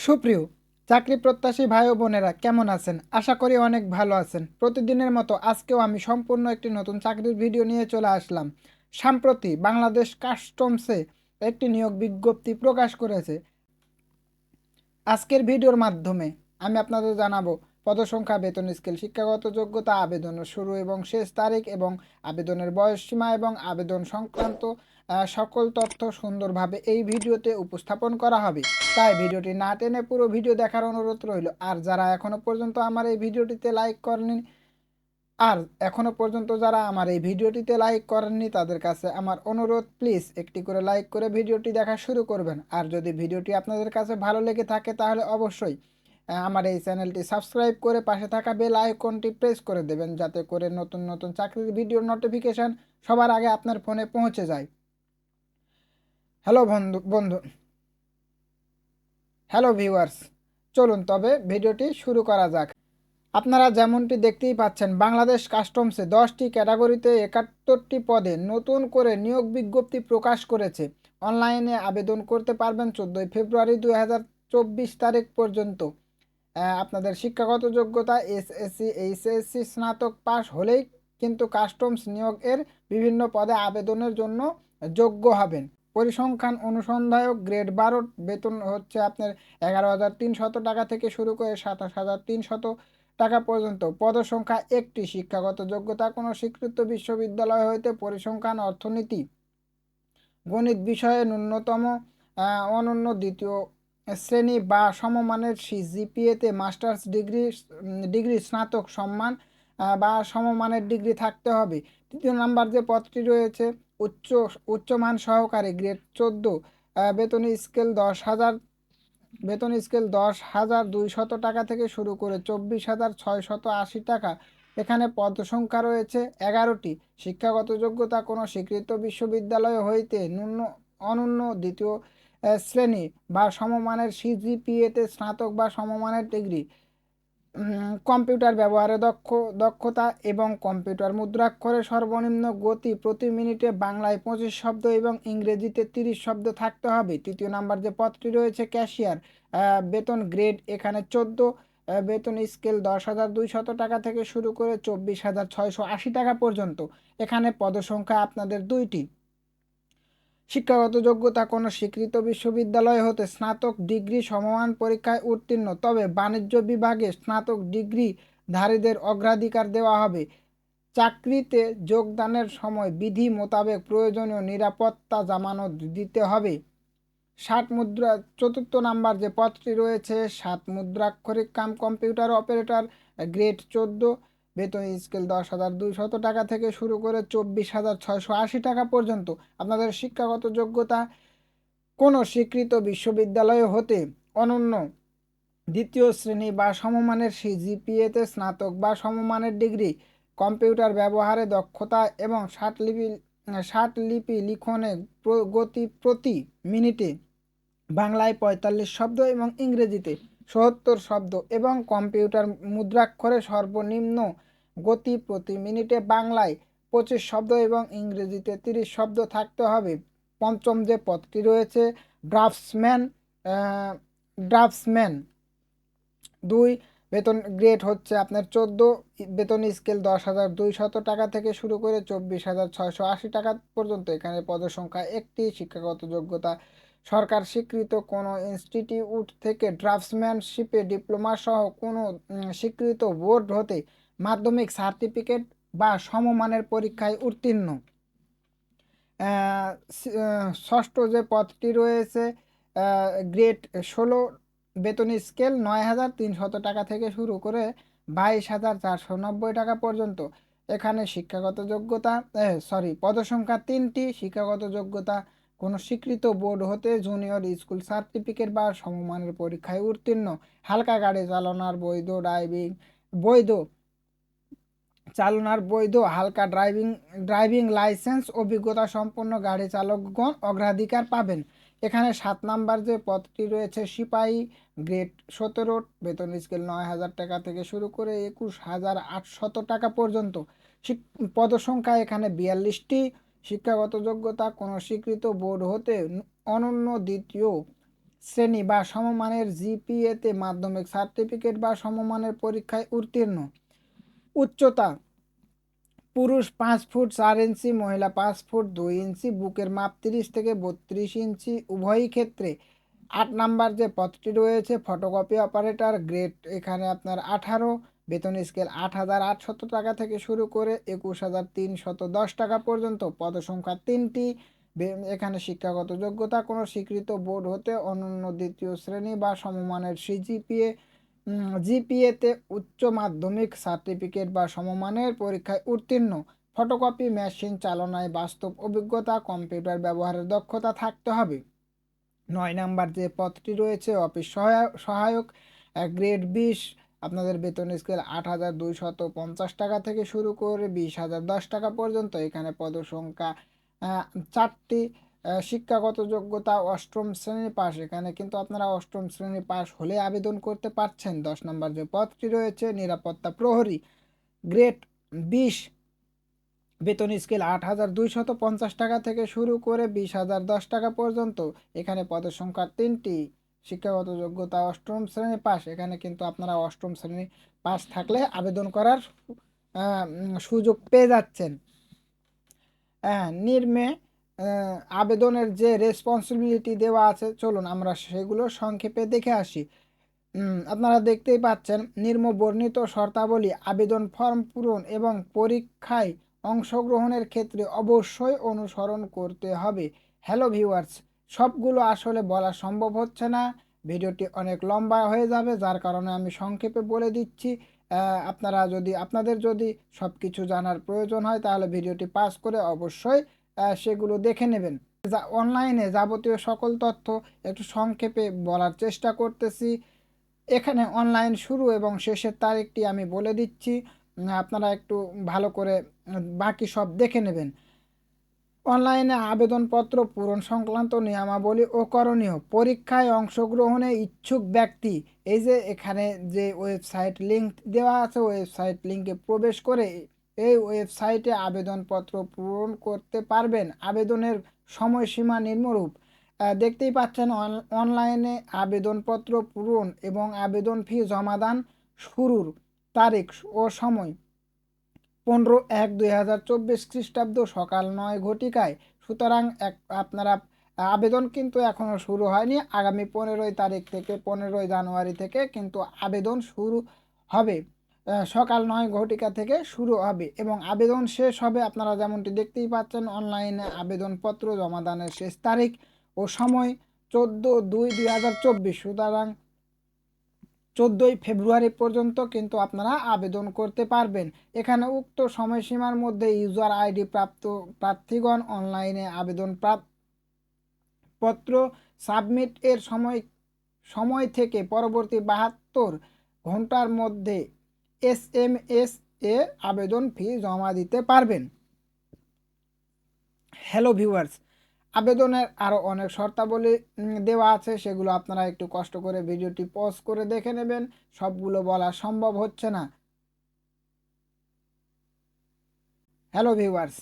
সুপ্রিয়, চাকরি প্রত্যাশী ভাই ও বোনেরা কেমন আছেন? আশা করি অনেক ভালো আছেন। প্রতিদিনের মতো আজকেও আমি সম্পূর্ণ একটি নতুন চাকরির ভিডিও নিয়ে চলে আসলাম। সম্প্রতি বাংলাদেশ কাস্টমসে একটি নিয়োগ বিজ্ঞপ্তি প্রকাশ করেছে। আজকের ভিডিওর মাধ্যমে আমি আপনাদের জানাব, পদসংখ্যা, বেতন স্কেল, শিক্ষাগত যোগ্যতা, আবেদনের শুরু এবং শেষ তারিখ এবং আবেদনের বয়স সীমা এবং আবেদন সংক্রান্ত সকল তথ্য সুন্দরভাবে এই ভিডিওতে উপস্থাপন করা হবে। তাই ভিডিওটি না টেনে পুরো ভিডিও দেখার অনুরোধ রইল। আর যারা এখনও পর্যন্ত আমার এই ভিডিওটিতে লাইক করেনি আর এখনও পর্যন্ত যারা আমার এই ভিডিওটিতে লাইক করেননি, তাদের কাছে আমার অনুরোধ, প্লিজ একটি করে লাইক করে ভিডিওটি দেখা শুরু করবেন। আর যদি ভিডিওটি আপনাদের কাছে ভালো লেগে থাকে, তাহলে অবশ্যই আমার এই চ্যানেলটি সাবস্ক্রাইব করে পাশে থাকা বেল আইকনটি প্রেস করে দেবেন, যাতে করে নতুন নতুন চাকরির ভিডিওর নোটিফিকেশান সবার আগে আপনার ফোনে পৌঁছে যায়। হ্যালো বন্ধু বন্ধু। হ্যালো ভিউয়ার্স চলুন, তবে ভিডিওটি শুরু করা যাক। আপনারা যেমনটি দেখতেই পাচ্ছেন, বাংলাদেশ কাস্টমসে দশটি ক্যাটাগরিতে একাত্তরটি পদে নতুন করে নিয়োগ বিজ্ঞপ্তি প্রকাশ করেছে। অনলাইনে আবেদন করতে পারবেন চোদ্দোই ফেব্রুয়ারি দুই হাজার চব্বিশ তারিখ পর্যন্ত। আপনাদের শিক্ষাগত যোগ্যতা, এসএসসি, এইচএসসি স্নাতক পাস হলেই কিন্তু কাস্টমস নিয়োগের বিভিন্ন পদে আবেদনের জন্য যোগ্য হবেন। পরিসংখ্যান অনুসন্ধায়ক গ্রেড বারো বেতন হচ্ছে আপনার এগারো হাজার তিনশত টাকা থেকে শুরু করে সাতাশ হাজার তিনশত টাকা পর্যন্ত। পদসংখ্যা একটি শিক্ষাগত যোগ্যতা, কোনো স্বীকৃত বিশ্ববিদ্যালয় হইতে পরিসংখ্যান অর্থনীতি, গণিত বিষয়ে ন্যূনতম অনন্য দ্বিতীয় শ্রেণি বা সমমানের সিজিপিএতে মাস্টার্স ডিগ্রি ডিগ্রি স্নাতক সম্মান বা সমমানের ডিগ্রি থাকতে হবে। তৃতীয় নাম্বার যে পদটি রয়েছে উচ্চ, উচ্চমান সহকারে গ্রেড চোদ্দ বেতন স্কেল দশ হাজার, বেতন স্কেল দশ হাজার দুইশত টাকা থেকে শুরু করে চব্বিশ হাজার ছয়শত আশি টাকা। এখানে পদ সংখ্যা রয়েছে এগারোটি। শিক্ষাগত যোগ্যতা কোনো স্বীকৃত বিশ্ববিদ্যালয় হইতে ন্যূন, অনন্য দ্বিতীয় শ্রেণি বা সমমানের সিজিপিএতে স্নাতক বা সমমানের ডিগ্রি। কম্পিউটার ব্যবহারে দক্ষ, দক্ষতা এবং কম্পিউটার মুদ্রাক্ষরে সর্বনিম্ন গতি প্রতি মিনিটে বাংলায় পঁচিশ শব্দ এবং ইংরেজিতে তিরিশ শব্দ থাকতে হবে। তৃতীয় নাম্বার যে পদটি রয়েছে, ক্যাশিয়ার। বেতন গ্রেড এখানে চোদ্দ বেতন স্কেল দশ হাজার দুইশত টাকা থেকে শুরু করে চব্বিশ হাজার ছয়শো আশি টাকা পর্যন্ত। এখানে পদসংখ্যা আপনাদের দুইটি। শিক্ষাগত যোগ্যতা কোনো স্বীকৃত বিশ্ববিদ্যালয় হতে স্নাতক ডিগ্রি সমমান পরীক্ষায় উত্তীর্ণ, তবে বাণিজ্য বিভাগে স্নাতক ডিগ্রি ধারীদের অগ্রাধিকার দেওয়া হবে। চাকরিতে যোগদানের সময় বিধি মোতাবেক প্রয়োজনীয় নিরাপত্তা জামানত দিতে হবে। ষাট মুদ্রা, চতুর্থ নাম্বার যে পদটি রয়েছে, সাত মুদ্রাক্ষরিক কাম কম্পিউটার অপারেটর, গ্রেড চোদ্দ বেতন স্কেল দশ হাজার দুইশত টাকা থেকে শুরু করে চব্বিশ হাজার ছয়শো আশি টাকা পর্যন্ত। আপনাদের শিক্ষাগত যোগ্যতা কোনো স্বীকৃত বিশ্ববিদ্যালয় হতে অনন্য দ্বিতীয় শ্রেণি বা সমমানের সিজিপিএতে স্নাতক বা সমমানের ডিগ্রি, কম্পিউটার ব্যবহারে দক্ষতা এবং লিপি, ষাট লিপি লিখনে গতি প্রতি মিনিটে বাংলায় পঁয়তাল্লিশ শব্দ এবং ইংরেজিতে সত্তর শব্দ এবং কম্পিউটার মুদ্রাক্ষরে সর্বনিম্ন গতি প্রতি মিনিটে বাংলায় পঁচিশ শব্দ এবং ইংরেজিতে তিরিশ শব্দ থাকতে হবে। পঞ্চম যে পদটি রয়েছে, ড্রাফটসম্যান ড্রাফটসম্যান। দুই, বেতন গ্রেড হচ্ছে আপনার চোদ্দ, বেতন স্কেল দশ হাজার দুইশত টাকা থেকে শুরু করে চব্বিশ হাজার ছয়শো আশি টাকা পর্যন্ত। এখানে পদসংখ্যা একটি, শিক্ষাগত যোগ্যতা সরকার স্বীকৃত কোনো ইনস্টিটিউট থেকে ড্রাফটসম্যানশিপে ডিপ্লোমা সহ কোনো স্বীকৃত বোর্ড হতে মাধ্যমিক সার্টিফিকেট বা সমমানের পরীক্ষায় উত্তীর্ণ। ষষ্ঠ যে পদটি রয়েছে গ্রেড ষোলো, বেতন স্কেল নয় হাজার তিনশত টাকা থেকে শুরু করে বাইশ হাজার চারশো নব্বই টাকা পর্যন্ত। এখানে শিক্ষাগত যোগ্যতা সরি, পদসংখ্যা তিনটি, শিক্ষাগত যোগ্যতা কোনো স্বীকৃত বোর্ড হতে জুনিয়র স্কুল সার্টিফিকেট বা সমমানের পরীক্ষায় উত্তীর্ণ। হালকা গাড়ি চালানোর বৈধ ড্রাইভিং, বৈধ চালনার বৈধ হালকা ড্রাইভিং ড্রাইভিং লাইসেন্স অভিজ্ঞতা সম্পন্ন গাড়ি চালকগণ অগ্রাধিকার পাবেন। এখানে সাত নাম্বার যে পদটি রয়েছে সিপাহী গ্রেড সতেরো, বেতন স্কেল নয় হাজার টাকা থেকে শুরু করে একুশ হাজার আটশত টাকা পর্যন্ত। পদসংখ্যা এখানে বিয়াল্লিশটি। শিক্ষাগত যোগ্যতা কোনো স্বীকৃত বোর্ড হতে অনন্য দ্বিতীয় শ্রেণি বা সমমানের জিপিএতে মাধ্যমিক সার্টিফিকেট বা সমমানের পরীক্ষায় উত্তীর্ণ। উচ্চতা, পুরুষ পাঁচ ফুট চার ইঞ্চি, মহিলা পাঁচ ফুট দুই ইঞ্চি, বুকের মাপ তিরিশ থেকে বত্রিশ ইঞ্চি। উভয়ই ক্ষেত্রে আট নাম্বার যে পথটি রয়েছে, ফটোকপি অপারেটর, গ্রেড এখানে আপনার আঠারো। বেতন স্কেল আট হাজার আটশত টাকা থেকে শুরু করে একুশ হাজার তিনশত দশ টাকা পর্যন্ত। পদসংখ্যা তিনটি। এখানে শিক্ষাগত যোগ্যতা, কোনো স্বীকৃত বোর্ড হতে অনন্য দ্বিতীয় শ্রেণি বা সমমানের সিজিপিএ জিপিএতে উচ্চ মাধ্যমিক সার্টিফিকেট বা সমমানের পরীক্ষায় উত্তীর্ণ। ফটোকপি, মেশিন চালনায় বাস্তব অভিজ্ঞতা, কম্পিউটার ব্যবহারের দক্ষতা থাকতে হবে। নয় নাম্বার যে পদটি রয়েছে, অফিস সহায়ক সহায়ক গ্রেড বিশ আপনাদের বেতন স্কেল আট হাজার দুইশত পঞ্চাশ টাকা থেকে শুরু করে বিশ হাজার দশ টাকা পর্যন্ত। এখানে পদসংখ্যা চারটি শিক্ষাগত যোগ্যতা অষ্টম শ্রেণি পাস এখানে কিন্তু আপনারা অষ্টম শ্রেণি পাস হলে আবেদন করতে পারছেন। দশ নম্বর যে পদটি রয়েছে, নিরাপত্তা প্রহরী। গ্রেড বিশ, বেতন স্কেল আট হাজার দুইশত পঞ্চাশ টাকা থেকে শুরু করে বিশ হাজার দশ টাকা পর্যন্ত। এখানে পদের সংখ্যা তিনটি শিক্ষাগত যোগ্যতা অষ্টম শ্রেণি পাস এখানে কিন্তু আপনারা অষ্টম শ্রেণি পাস থাকলে আবেদন করার সুযোগ পেয়ে যাচ্ছেন। হ্যাঁ নির্মে আবেদনের যে রেসপন্সিবিলিটি দেওয়া আছে, চলুন আমরা সেগুলো সংক্ষেপে দেখে আসি। আপনারা দেখতেই পাচ্ছেন নিম্ন বর্ণিত শর্তাবলী, আবেদন ফর্ম পূরণ এবং পরীক্ষায় অংশগ্রহণের ক্ষেত্রে অবশ্যই অনুসরণ করতে হবে। হ্যালো ভিউয়ার্স সবগুলো আসলে বলা সম্ভব হচ্ছে না। ভিডিওটি অনেক লম্বা হয়ে যাবে, যার কারণে আমি সংক্ষেপে বলে দিচ্ছি। আপনারা যদি, আপনাদের যদি সব কিছু জানার প্রয়োজন হয়, তাহলে ভিডিওটি পাস করে অবশ্যই সেগুলো দেখে নেবেন। যা, অনলাইনে যাবতীয় সকল তথ্য একটু সংক্ষেপে বলার চেষ্টা করতেছি। এখানে অনলাইন শুরু এবং শেষের তারিখটি আমি বলে দিচ্ছি। আপনারা একটু ভালো করে বাকি সব দেখে নেবেন। অনলাইনে আবেদনপত্র পূরণ সংক্রান্ত নিয়মাবলী ও করণীয় পরীক্ষায় অংশগ্রহণে ইচ্ছুক ব্যক্তি। এই যে এখানে যে ওয়েবসাইট লিঙ্ক দেওয়া আছে, ওয়েবসাইট লিঙ্কে প্রবেশ করে এই ওয়েবসাইটে আবেদনপত্র পূরণ করতে পারবেন। আবেদনের সময়সীমা নিম্নরূপ। দেখতেই পাচ্ছেন অন- অনলাইনে আবেদনপত্র পূরণ এবং আবেদন ফি জমাদান শুরুর তারিখ ও সময়। পনেরো এক দুই হাজার চব্বিশ খ্রিস্টাব্দ সকাল নয় ঘটিকায়। সুতরাং এক আপনারা, আবেদন কিন্তু এখনও শুরু হয়নি। আগামী পনেরোই তারিখ থেকে, পনেরোই জানুয়ারি থেকে কিন্তু আবেদন শুরু হবে। সকাল নয় ঘটিকা থেকে শুরু হবে এবং আবেদন শেষ হবে। আপনারা যেমনটি দেখতেই পাচ্ছেন, অনলাইনে আবেদনপত্র জমাদানের শেষ তারিখ ও সময় চোদ্দ দুই দুই হাজার চব্বিশ। সুতরাং চোদ্দোই ফেব্রুয়ারি পর্যন্ত কিন্তু আপনারা আবেদন করতে পারবেন। এখানে উক্ত সময়সীমার মধ্যে ইউজার আইডি প্রাপ্ত প্রার্থীগণ অনলাইনে আবেদন পত্র সাবমিট এর সময় সময় থেকে পরবর্তী বাহাত্তর ঘণ্টার মধ্যে এস এম এস এ আবেদন ফি জমা দিতে পারবেন। হ্যালো ভিউয়ার্স আবেদনের আরও অনেক শর্তাবলী দেওয়া আছে। সেগুলো আপনারা একটু কষ্ট করে ভিডিওটি পজ করে দেখে নেবেন। সবগুলো বলা সম্ভব হচ্ছে না। হ্যালো ভিউয়ার্স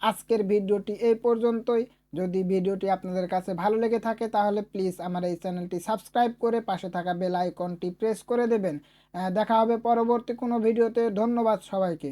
আজকের ভিডিওটি এই পর্যন্তই। যদি ভিডিওটি আপনাদের কাছে ভালো লেগে থাকে, তাহলে প্লিজ আমার এই চ্যানেলটি সাবস্ক্রাইব করে পাশে থাকা বেল আইকনটি প্রেস করে দেবেন। দেখা হবে পরবর্তী কোনো ভিডিওতে। ধন্যবাদ সবাইকে।